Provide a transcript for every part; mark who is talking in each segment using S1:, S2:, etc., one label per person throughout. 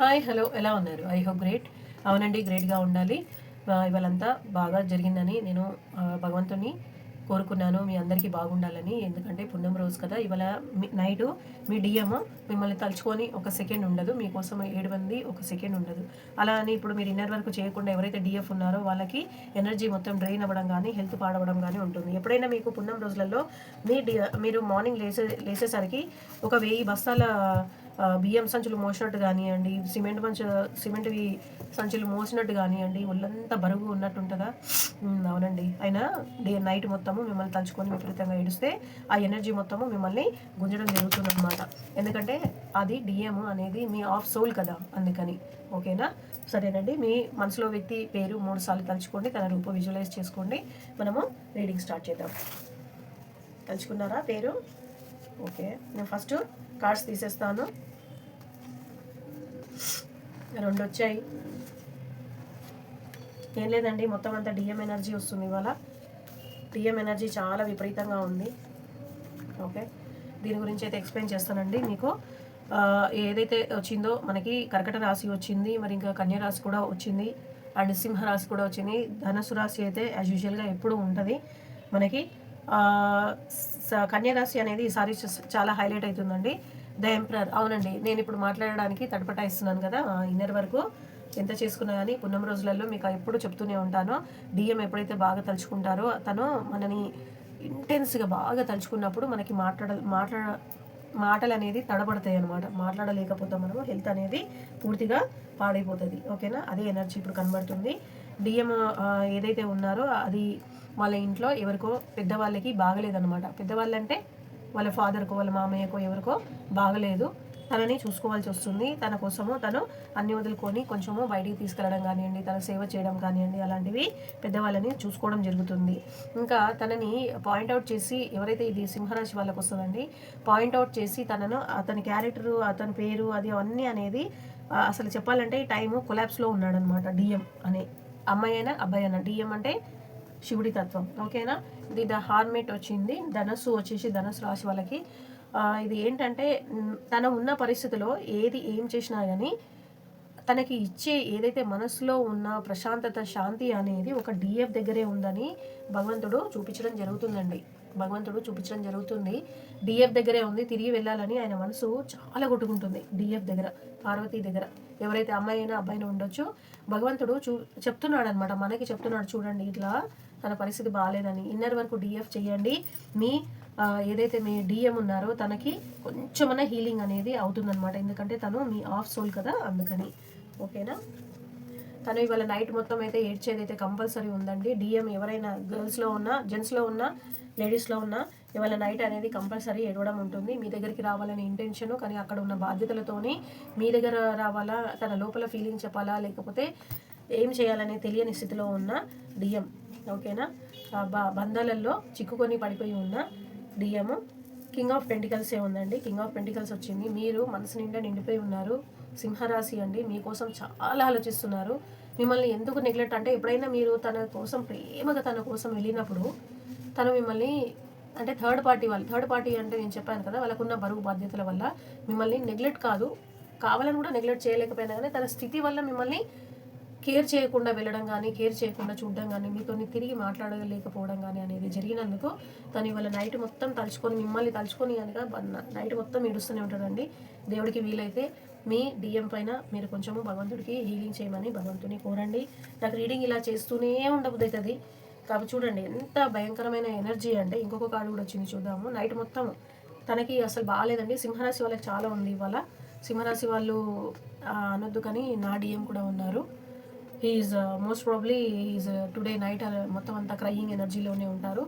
S1: Hi hello ఎలా ఉన్నారు? I hope great. అవునండి గ్రేట్గా ఉండాలి. ఇవాళంతా బాగా జరిగిందని నేను భగవంతుని కోరుకున్నాను. మీ అందరికీ బాగుండాలని. ఎందుకంటే పుణ్యం రోజు కదా. ఇవాళ నైట్ మీ డిఎం మిమ్మల్ని తలుచుకొని ఒక సెకండ్ ఉండదు. మీకోసం ఏడు మంది ఒక సెకండ్ ఉండదు. అలా అని ఇప్పుడు మీరు ఇన్నర్ వర్క్ చేయకుండా ఎవరైతే డిఎఫ్ ఉన్నారో వాళ్ళకి ఎనర్జీ మొత్తం డ్రైన్ అవ్వడం కానీ హెల్త్ పాడవడం కానీ ఉంటుంది. ఎప్పుడైనా మీకు పుణ్యం రోజులలో మీ డి మీరు మార్నింగ్ లేసే లేచేసరికి ఒక వెయ్యి బస్తాల బియ్యం సంచులు మోసినట్టు కానివ్వండి సిమెంట్ మంచు సిమెంట్వి సంచులు మోసినట్టు కానివ్వండి ఒళ్ళంతా బరువు ఉన్నట్టు ఉంటుందా అవునండి. అయినా డే నైట్ మొత్తము మిమ్మల్ని తలుచుకొని విపరీతంగా ఏడిస్తే ఆ ఎనర్జీ మొత్తము మిమ్మల్ని గుంజడం జరుగుతుంది అనమాట ఎందుకంటే అది డిఎం అనేది మీ ఆఫ్ సోల్ కదా అందుకని. ఓకేనా? సరేనండి. మీ మనసులో వ్యక్తి పేరు మూడు సార్లు తలుచుకోండి తన రూపం విజువలైజ్ చేసుకోండి. మనము రీడింగ్ స్టార్ట్ చేద్దాం. తలుచుకున్నారా? పేరు? ఓకే. నేను ఫస్ట్ కార్డ్స్ తీసేస్తాను. రెండు వచ్చాయి ఏం లేదండి మొత్తం అంతా డిఎం ఎనర్జీ వస్తుంది ఇవాళ. డిఎం ఎనర్జీ చాలా విపరీతంగా ఉంది. ఓకే దీని గురించి అయితే ఎక్స్ప్లెయిన్ చేస్తానండి మీకు. ఏదైతే వచ్చిందో మనకి కర్కట రాశి వచ్చింది మరి ఇంకా కన్యరాశి కూడా వచ్చింది అండ్ సింహ రాశి కూడా వచ్చింది. ధనుసు రాశి అయితే యాజ్ యూజువల్గా ఎప్పుడూ ఉంటుంది. మనకి స- కన్యా రాశి అనేది ఈసారి చాలా హైలైట్ అవుతుందండి. ద ఎంప్రర్ అవునండి. నేను ఇప్పుడు మాట్లాడడానికి తటపటాయిస్తున్నాను కదా ఇన్నర్ వరకు. ఎంత చేసుకున్నా కానీ పున్నం రోజులలో మీకు ఎప్పుడు చెప్తూనే ఉంటాను. డిఎం ఎప్పుడైతే బాగా తలుచుకుంటారో తను మనని ఇంటెన్స్గా బాగా తలుచుకున్నప్పుడు మనకి మాట్లాడ మాట్లాడ మాటలు అనేది తడబడతాయి అనమాట మాట్లాడలేకపోతే మనము. హెల్త్ అనేది పూర్తిగా పాడైపోతుంది. ఓకేనా? అదే ఎనర్జీ ఇప్పుడు కనబడుతుంది. డిఎం ఏదైతే ఉన్నారో అది వాళ్ళ ఇంట్లో ఎవరికో పెద్దవాళ్ళకి బాగలేదన్నమాట. పెద్దవాళ్ళంటే వాళ్ళ ఫాదర్కో వాళ్ళ మామయ్యకో ఎవరికో బాగలేదు. తనని చూసుకోవాల్సి వస్తుంది. తన కోసము తను అన్ని వదులుకొని కొంచెము బయటికి తీసుకెళ్ళడం కానివ్వండి తన సేవ చేయడం కానివ్వండి అలాంటివి పెద్దవాళ్ళని చూసుకోవడం జరుగుతుంది. ఇంకా తనని పాయింట్అవుట్ చేసి ఎవరైతే ఇది సింహరాశి వాళ్ళకి వస్తుందండి పాయింట్అవుట్ చేసి తనను అతని క్యారెక్టరు అతని పేరు అది అన్నీ అనేది అసలు చెప్పాలంటే ఈ టైము కొలాబ్స్లో ఉన్నాడనమాట డిఎం అనే అమ్మాయి అయినా అబ్బాయి అయినా. డిఎం అంటే శివుడి తత్వం. ఓకేనా? ఇది ద హార్మేట్ వచ్చింది. ధనస్సు వచ్చేసి ధనస్సు రాశి వాళ్ళకి. ఇది ఏంటంటే తన ఉన్న పరిస్థితిలో ఏది ఏం చేసినా కానీ తనకి ఇచ్చే ఏదైతే మనసులో ఉన్న ప్రశాంతత శాంతి అనేది ఒక డిఎఫ్ దగ్గరే ఉందని భగవంతుడు చూపించడం జరుగుతుందండి. భగవంతుడు చూపించడం జరుగుతుంది. డిఎఫ్ దగ్గరే ఉంది తిరిగి వెళ్ళాలని ఆయన మనసు చాలా కొట్టుకుంటుంది. డిఎఫ్ దగ్గర పార్వతీ దగ్గర. ఎవరైతే అమ్మాయి అయినా అబ్బాయినా ఉండొచ్చు. భగవంతుడు చూ చెప్తున్నాడు అనమాట మనకి చెప్తున్నాడు చూడండి ఇట్లా. తన పరిస్థితి బాగాలేదని ఇన్నర్ వరకు డిఎఫ్ చేయండి. మీ ఏదైతే మీ డిఎం ఉన్నారో తనకి కొంచెమన్నా హీలింగ్ అనేది అవుతుందన్నమాట. ఎందుకంటే తను మీ ఆఫ్ సోల్ కదా అందుకని. ఓకేనా? తను ఇవాళ నైట్ మొత్తం అయితే ఏడ్చేది అయితే కంపల్సరీ ఉందండి. డిఎం ఎవరైనా గర్ల్స్లో ఉన్నా జెంట్స్లో ఉన్నా లేడీస్లో ఉన్నా ఇవాళ నైట్ అనేది కంపల్సరీ ఏడవడం ఉంటుంది. మీ దగ్గరికి రావాలనే ఇంటెన్షన్ కానీ అక్కడ ఉన్న బాధ్యతలతోని మీ దగ్గర రావాలా తన లోపల ఫీలింగ్ చెప్పాలా లేకపోతే ఏం చేయాలనే తెలియని స్థితిలో ఉన్న డిఎం ఓకేనా? బ- బంధాలలో చిక్కుకొని పడిపోయి ఉన్న డిఎం కింగ్ ఆఫ్ పెంటికల్సే ఉందండి కింగ్ ఆఫ్ పెంటికల్స్ వచ్చింది. మీరు మనసు నిండా నిండిపోయి ఉన్నారు. సింహరాశి అండి. మీకోసం చాలా ఆలోచిస్తున్నారు. మిమ్మల్ని ఎందుకు నెగ్లెక్ట్ అంటే ఎప్పుడైనా మీరు తన కోసం ప్రేమగా తన కోసం వెళ్ళినప్పుడు తను మిమ్మల్ని అంటే థర్డ్ పార్టీ వాళ్ళు థర్డ్ పార్టీ అంటే నేను చెప్పాను కదా వాళ్ళకున్న బరువు బాధ్యతల వల్ల మిమ్మల్ని నెగ్లెక్ట్ కాదు. కావాలని కూడా నెగ్లెక్ట్ చేయలేకపోయినా కానీ తన స్థితి వల్ల మిమ్మల్ని కేర్ చేయకుండా వెళ్ళడం కానీ కేర్ చేయకుండా చూడడం కానీ మీతో తిరిగి మాట్లాడలేకపోవడం కానీ అనేది జరిగినందుకు తను ఇవాళ నైట్ మొత్తం తలుచుకొని మిమ్మల్ని తలుచుకొని కనుక నైట్ మొత్తం ఏడుస్తూనే ఉంటాడండి. దేవుడికి వీలైతే మీ డిఎం పైన మీరు కొంచెము భగవంతుడికి హీలింగ్ చేయమని భగవంతుని కోరండి. నాకు రీడింగ్ ఇలా చేస్తూనే ఉండబుద్ది అవుతుంది కాబట్టి చూడండి ఎంత భయంకరమైన ఎనర్జీ అంటే ఇంకొక కార్డు కూడా వచ్చింది చూద్దాము. నైట్ మొత్తం తనకి అసలు బాగాలేదండి. సింహరాశి వాళ్ళకి చాలా ఉంది ఇవాళ. సింహరాశి వాళ్ళు అనొద్దు కానీ నా డిఎం కూడా ఉన్నారు. He's most probably is today night మొత్తం అంతా క్రయింగ్ ఎనర్జీలోనే ఉంటారు.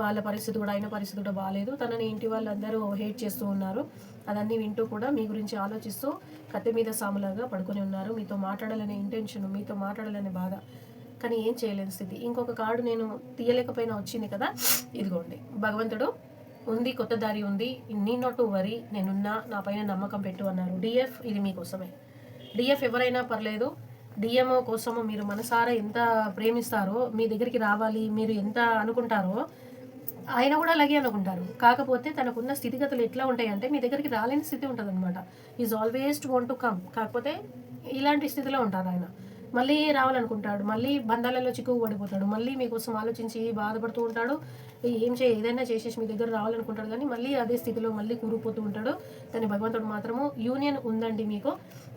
S1: వాళ్ళ పరిస్థితి కూడా ఆయన పరిస్థితి కూడా బాగాలేదు తనని ఇంటి వాళ్ళందరూ హేట్ చేస్తూ ఉన్నారు. అదన్నీ వింటూ కూడా మీ గురించి ఆలోచిస్తూ కత్తి మీద సాములాగా పడుకొని ఉన్నారు. మీతో మాట్లాడాలనే ఇంటెన్షన్ మీతో మాట్లాడాలనే బాధ. కానీ ఏం చేయలేని స్థితి. ఇంకొక కార్డు నేను తీయలేకపోయినా వచ్చింది కదా ఇదిగోండి. భగవంతుడు ఉంది కొత్త దారి ఉంది. నీ నాట్ టు వరి నేనున్నా నా పైన నమ్మకం పెట్టు అన్నారు. డిఎఫ్ ఇది మీకోసమే. డిఎఫ్ ఎవరైనా పర్లేదు. డిఎంఓ కోసము మీరు మనసారా ఎంత ప్రేమిస్తారో మీ దగ్గరికి రావాలి మీరు ఎంత అనుకుంటారో ఆయన కూడా అలాగే అనుకుంటారు. కాకపోతే తనకున్న స్థితిగతులు ఎట్లా ఉంటాయంటే మీ దగ్గరికి రాలేని స్థితి ఉంటుంది అనమాట is always want to come కాకపోతే ఇలాంటి స్థితిలో ఉంటారు ఆయన. మళ్ళీ రావాలనుకుంటాడు. మళ్ళీ బంధాలలో చిక్కుకు పడిపోతాడు. మళ్ళీ మీకోసం ఆలోచించి బాధపడుతూ ఉంటాడు. ఏం చే ఏదైనా చేసేసి మీ దగ్గర రావాలనుకుంటాడు కానీ మళ్ళీ అదే స్థితిలో మళ్ళీ కూరుకుపోతూ ఉంటాడు. కానీ భగవంతుడు మాత్రము యూనియన్ ఉందండి మీకు.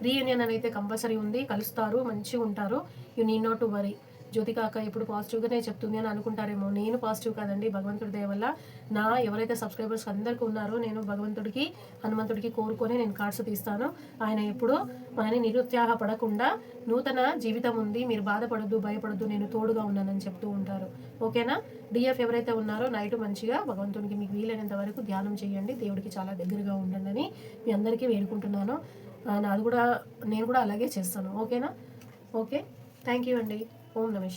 S1: రీయూనియన్ అనేది కంపల్సరీ ఉంది. కలుస్తారు. మంచిగా ఉంటారు. You need not to worry Jyothi కాక ఇప్పుడు పాజిటివ్గానే చెప్తుంది అని అనుకుంటారేమో. నేను పాజిటివ్ కాదండి. భగవంతుడి దయ వల్ల నా ఎవరైతే సబ్స్క్రైబర్స్ అందరికీ ఉన్నారో నేను భగవంతుడికి హనుమంతుడికి కోరుకొని నేను కార్డ్స్ తీస్తాను. ఆయన ఎప్పుడు మనని నిరుత్సాహపడకుండా నూతన జీవితం ఉంది. మీరు బాధపడద్దు భయపడద్దు. నేను తోడుగా ఉన్నానని చెప్తూ ఉంటారు. ఓకేనా డిఎఫ్ ఎవరైతే ఉన్నారో నైట్ మంచిగా భగవంతునికి మీకు వీలైనంత వరకు ధ్యానం చేయండి. దేవుడికి చాలా దగ్గరగా ఉండండి అని మీ అందరికీ వేడుకుంటున్నాను. నాది కూడా నేను కూడా అలాగే చేస్తాను. ఓకేనా? ఓకే. థ్యాంక్ యూ అండి. ఓం నమ